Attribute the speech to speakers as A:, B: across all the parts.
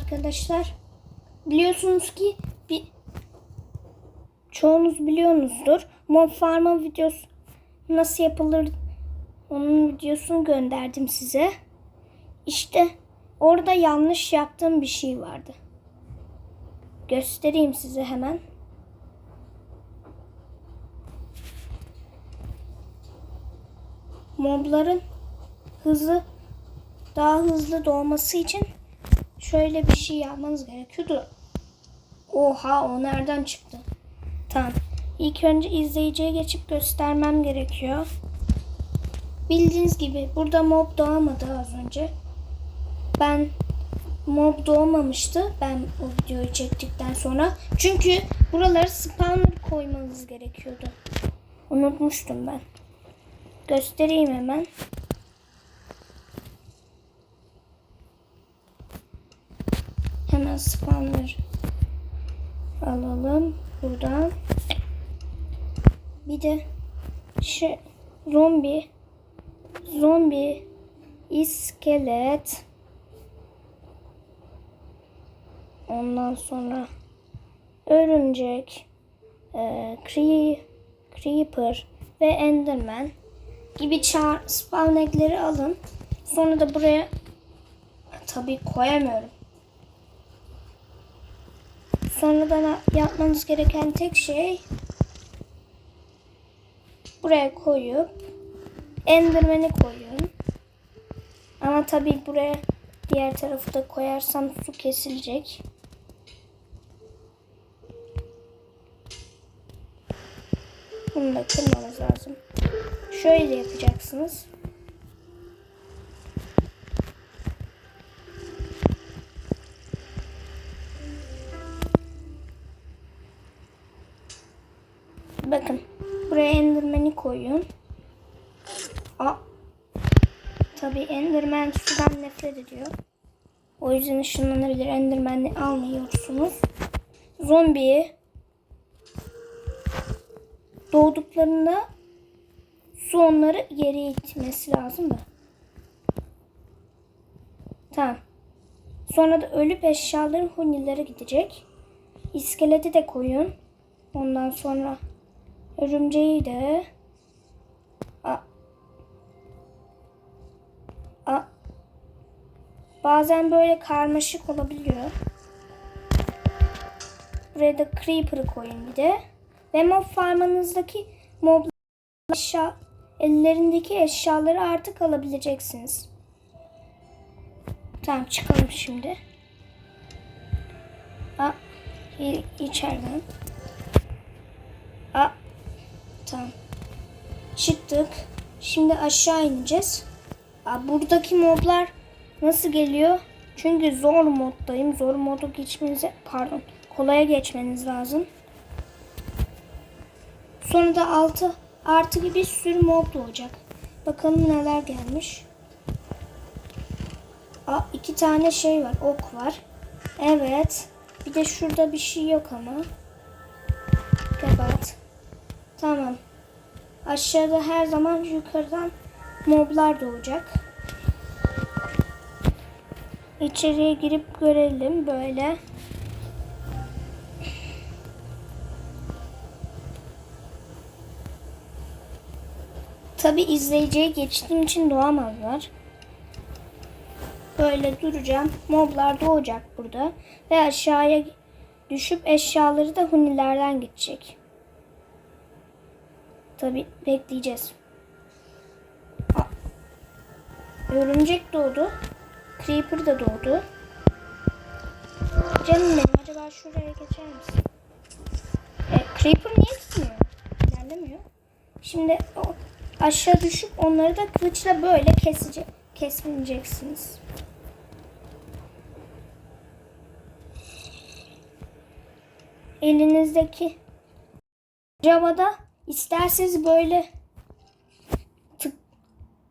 A: arkadaşlar. Biliyorsunuz ki bir çoğunuz biliyorsunuzdur. Mob Farm'a videosu nasıl yapılır onun videosunu gönderdim size. İşte orada yanlış yaptığım bir şey vardı. Göstereyim size hemen. Mobların hızı daha hızlı doğması için şöyle bir şey yapmanız gerekiyordu. Oha o nereden çıktı? Tamam. İlk önce izleyiciye geçip göstermem gerekiyor. Bildiğiniz gibi burada mob doğamadı az önce. Ben mob doğmamıştı ben o videoyu çektikten sonra. Çünkü buraları spawner koymanız gerekiyordu. Unutmuştum ben. Göstereyim hemen. Hemen spawner alalım buradan. Bir de şu zombi zombi iskelet ondan sonra örümcek e, cre- creeper ve enderman gibi spawn alın. Sonra da buraya tabii koyamıyorum. Sonradan yapmanız gereken tek şey buraya koyup Enderman'i koyun. Ama tabii buraya diğer tarafı da koyarsam su kesilecek. Bunu da kırmamız lazım. Şöyle yapacaksınız. Aa. Tabii Enderman sudan nefret ediyor. O yüzden ışınlanabilir. Enderman'i almıyorsunuz. Zombiyi doğduklarında su onları geriye itmesi lazım da. Tamam. Sonra da ölüp eşyaların hunilere gidecek. İskeleti de koyun. Ondan sonra örümceği de A. Bazen böyle karmaşık olabiliyor. Buraya da creeper'ı koyun bir de. Ve mob farmınızdaki mob eşya, ellerindeki eşyaları artık alabileceksiniz. Tamam çıkalım şimdi. A. i- içeriden. A. Tamam. Çıktık. Şimdi aşağı ineceğiz. Aa, buradaki modlar nasıl geliyor? Çünkü zor moddayım. Zor modu geçmenize pardon kolaya geçmeniz lazım. Sonra da altı artı gibi bir sürü mod olacak. Bakalım neler gelmiş. Aa, iki tane şey var. Ok var. Evet. Bir de şurada bir şey yok ama. Kapat. Tamam. Aşağıda her zaman yukarıdan moblar doğacak. İçeriye girip görelim böyle. Tabi izleyiciye geçtiğim için doğamazlar. Böyle duracağım. Moblar doğacak burada. Ve aşağıya düşüp eşyaları da hunilerden gidecek. Tabi bekleyeceğiz. Aa, Örümcek doğdu. Creeper da doğdu. Canım benim acaba şuraya geçer misin? E, Creeper niye gitmiyor? İlerlemiyor. Şimdi o, aşağı düşüp onları da kılıçla böyle kesecek, kesmeyeceksiniz. Elinizdeki Java'da isterseniz böyle tık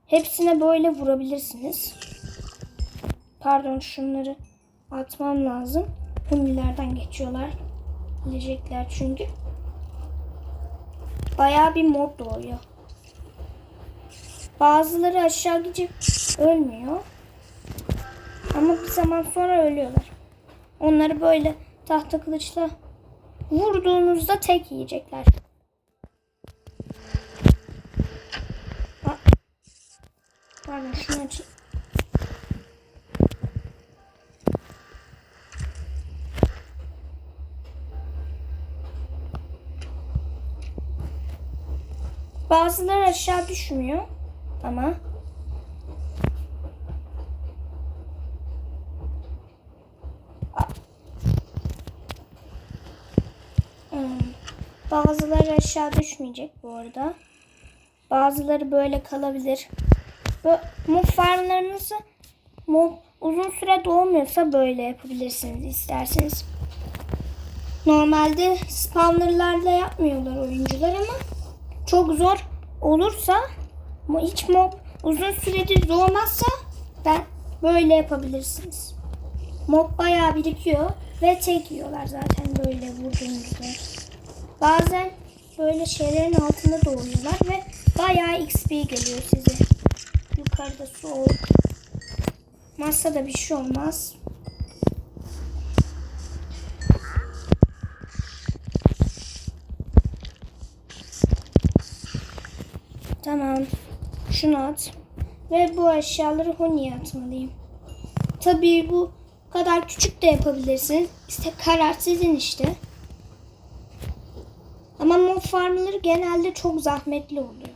A: hepsine böyle vurabilirsiniz. Pardon şunları atmam lazım. Hunilerden geçiyorlar. Gelecekler çünkü. Bayağı bir mob doğuyor. Bazıları aşağı gidip ölmüyor. Ama bir zaman sonra ölüyorlar. Onları böyle tahta kılıçla vurduğunuzda tek yiyecekler. Aa. Pardon şunu açayım. Bazıları aşağı düşmüyor ama Hmm. Bazıları aşağı düşmeyecek bu arada. Bazıları böyle kalabilir. Bu mob farmlarınızı mob uzun süre doğmuyorsa böyle yapabilirsiniz isterseniz. Normalde spawnerlarla yapmıyorlar oyuncular ama çok zor olursa hiç mob uzun süredir doğmazsa ben böyle yapabilirsiniz. Mob bayağı birikiyor ve tek yiyorlar zaten böyle vurduğunuzda. Bazen böyle şeylerin altında doğuyorlar ve bayağı XP geliyor size. Yukarıda soğuk. Masada bir şey olmaz. Tamam. Şunu at. Ve bu eşyaları Huni'ye atmalıyım. Tabii bu kadar küçük de yapabilirsiniz. İşte karar sizin işte. Ama mob farmları genelde çok zahmetli oluyor.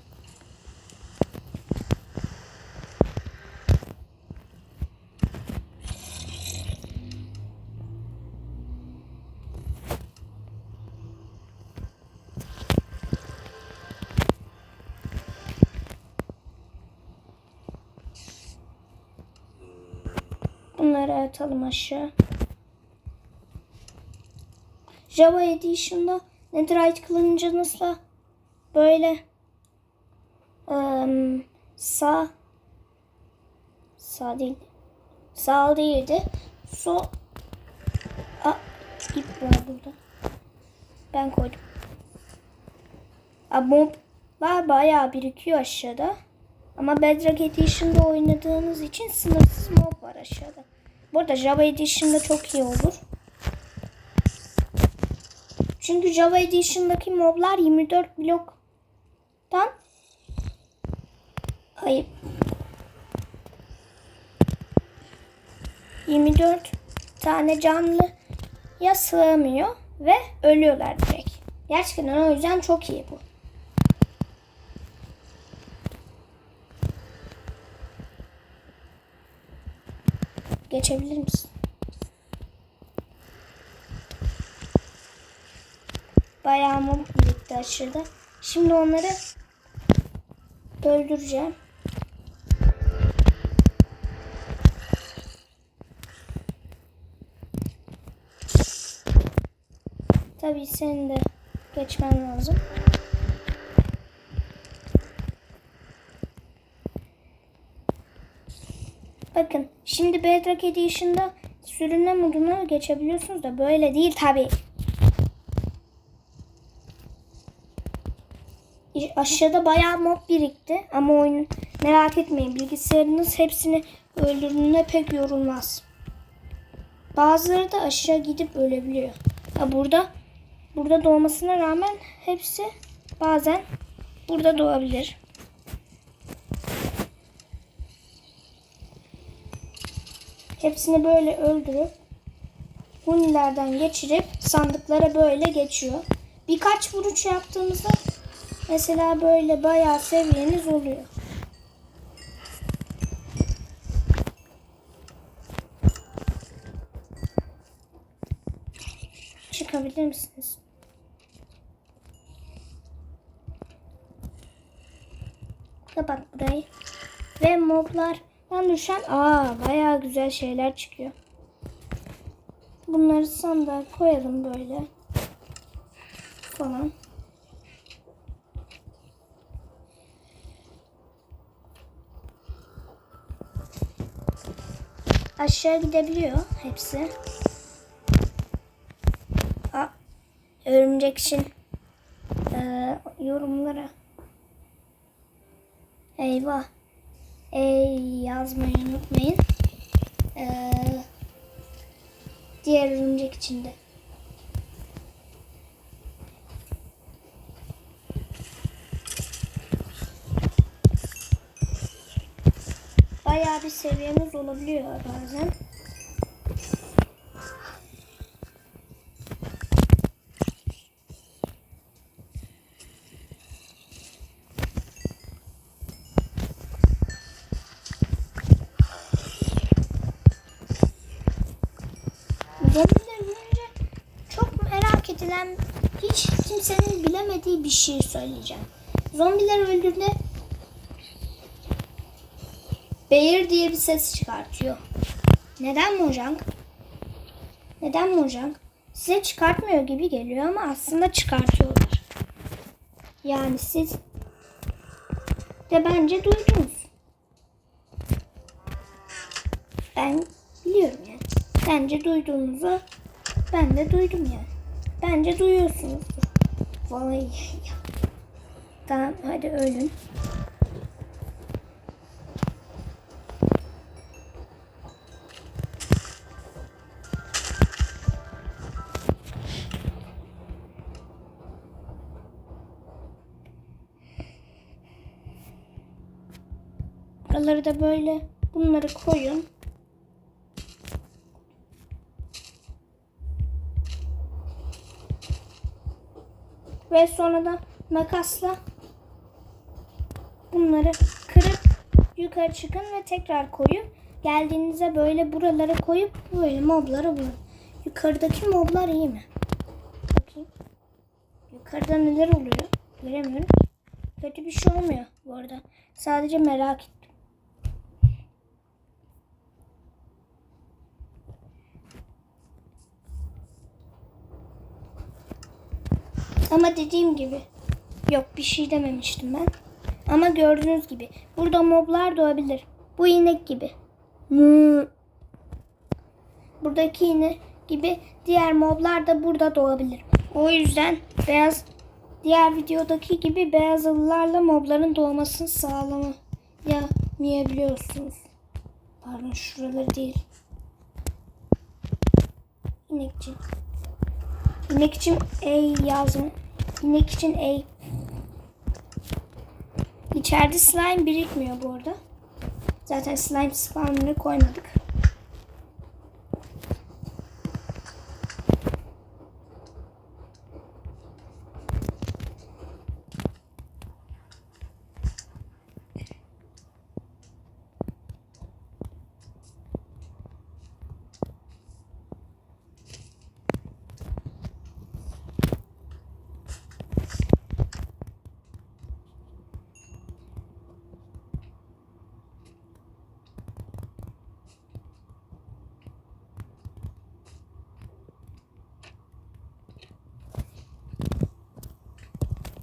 A: Bunları atalım aşağı. Java Edition'da Netherite kılıncınızla böyle ım, sağ sağ değil sağ değildi. Sol Aa, ip var burada. Ben koydum. Aa, moblar bayağı birikiyor aşağıda. Ama Bedrock Edition'da oynadığınız için sınırsız mob var aşağıda. Bu arada Java Edition'da çok iyi olur. Çünkü Java Edition'daki moblar 24 bloktan ayıp 24 tane canlı ya sığamıyor ve ölüyorlar direkt. Gerçekten o yüzden çok iyi bu. Geçebilir misin? Bayağı mum birikti aşırıda. Şimdi onları öldüreceğim. Tabii senin de geçmen lazım. Bakın şimdi Bedrock Edition'da sürünme moduna geçebiliyorsunuz da böyle değil tabii. Aşağıda bayağı mob birikti ama oyun merak etmeyin bilgisayarınız hepsini öldürdüğünde pek yorulmaz. Bazıları da aşağı gidip ölebiliyor. Ha burada burada doğmasına rağmen hepsi bazen burada doğabilir. Hepsini böyle öldürüp hunilerden geçirip sandıklara böyle geçiyor. Birkaç vuruş yaptığımızda mesela böyle bayağı seviyeniz oluyor. Çıkabilir misiniz? Kapat burayı. Ve moblardan düşen aa bayağı güzel şeyler çıkıyor. Bunları sandığa koyalım böyle. Falan. Aşağı gidebiliyor hepsi. Aa, örümcek için ee, yorumlara Eyvah. Ey yazmayı unutmayın. Ee, Diğer örümcek içinde. Bayağı bir seviyemiz olabiliyor bazen. Şey söyleyeceğim. Zombiler öldüğünde Bear diye bir ses çıkartıyor. Neden Mojang? Neden Mojang? Size çıkartmıyor gibi geliyor ama aslında çıkartıyorlar. Yani siz de bence duydunuz. Ben biliyorum yani. Bence duyduğunuzu ben de duydum yani. Bence duyuyorsunuzdur. Vallahi. Tamam hadi ölün. Buraları da böyle bunları koyun. Ve sonra da makasla bunları kırıp yukarı çıkın ve tekrar koyun. Geldiğinizde böyle buralara koyup böyle mobları bulun. Yukarıdaki moblar iyi mi? Bakayım. Yukarıda neler oluyor? Göremiyorum. Kötü bir şey olmuyor bu arada. Sadece merak ettim. Ama dediğim gibi yok bir şey dememiştim ben. Ama gördüğünüz gibi burada moblar doğabilir. Bu inek gibi. Mü. Buradaki inek gibi diğer moblar da burada doğabilir. O yüzden beyaz diğer videodaki gibi beyaz alılarla mobların doğmasını sağlamayabiliyorsunuz. Pardon şuraları değil. İnekçi. İnek için A yazın. İnek için A. İçeride slime birikmiyor bu arada. Zaten slime spawnını koymadık.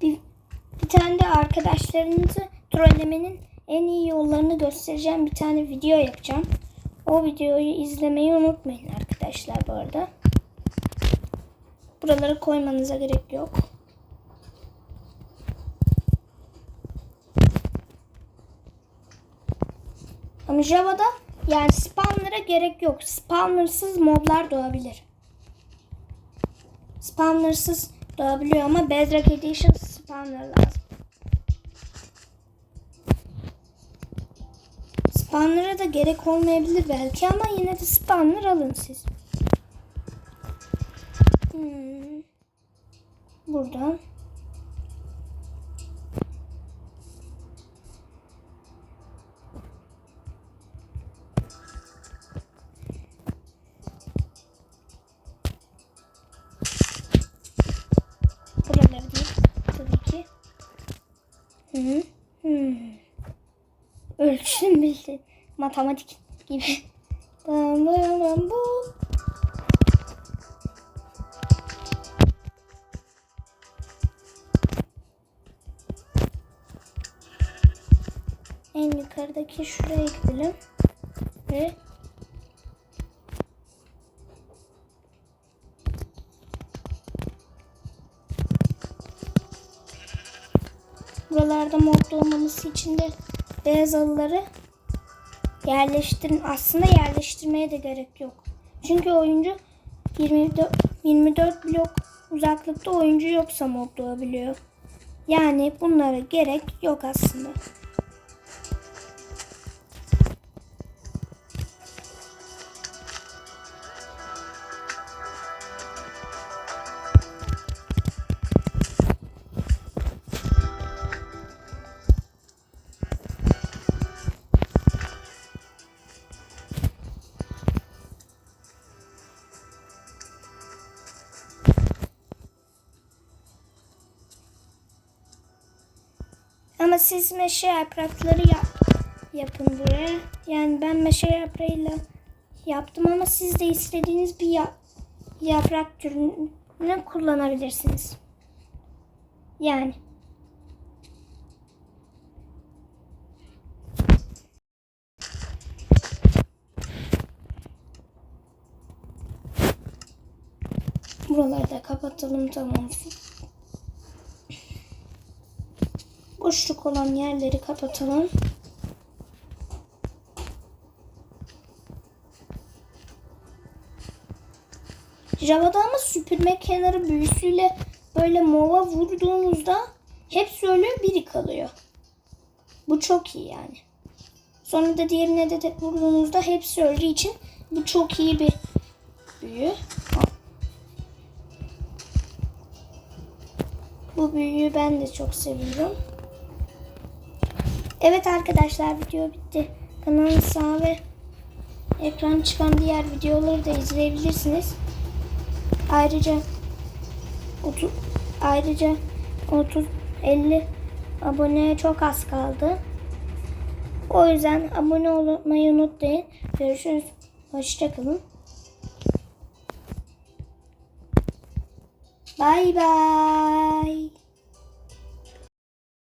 A: Bir, bir tane de arkadaşlarınızı trollemenin en iyi yollarını göstereceğim bir tane video yapacağım. O videoyu izlemeyi unutmayın arkadaşlar bu arada. Buraları koymanıza gerek yok. Ama Java'da yani spawner'a gerek yok. Spawner'sız moblar doğabilir. Spawner'sız doğabiliyor ama Bedrock Edition spawner lazım. Spawner'a da gerek olmayabilir belki ama yine de spawner alın siz. Hmm. Buradan. Matematik gibi. Bam bam bam bum. En yukarıdaki şuraya gidelim. Ve buralarda mod olmaması için de beyaz halıları yerleştirin. Aslında yerleştirmeye de gerek yok. Çünkü oyuncu 24, 24 blok uzaklıkta oyuncu yoksa mod doğabiliyor. Yani bunlara gerek yok aslında. Ama siz meşe yaprakları yap, yapın buraya. Yani ben meşe yaprağıyla yaptım ama siz de istediğiniz bir ya- yaprak türünü kullanabilirsiniz. Yani. Buraları da kapatalım tamam. Boşluk olan yerleri kapatalım. Java'da süpürme kenarı büyüsüyle böyle mova vurduğunuzda hepsi ölüyor biri kalıyor. Bu çok iyi yani. Sonra da diğerine de, de vurduğunuzda hepsi öldüğü için bu çok iyi bir büyü. Bu büyüyü ben de çok seviyorum. Evet arkadaşlar video bitti. Kanalın sağ ve ekran çıkan diğer videoları da izleyebilirsiniz. Ayrıca 30 ayrıca 30 50 aboneye çok az kaldı. O yüzden abone olmayı unutmayın. Görüşürüz. Hoşçakalın. Bye bye.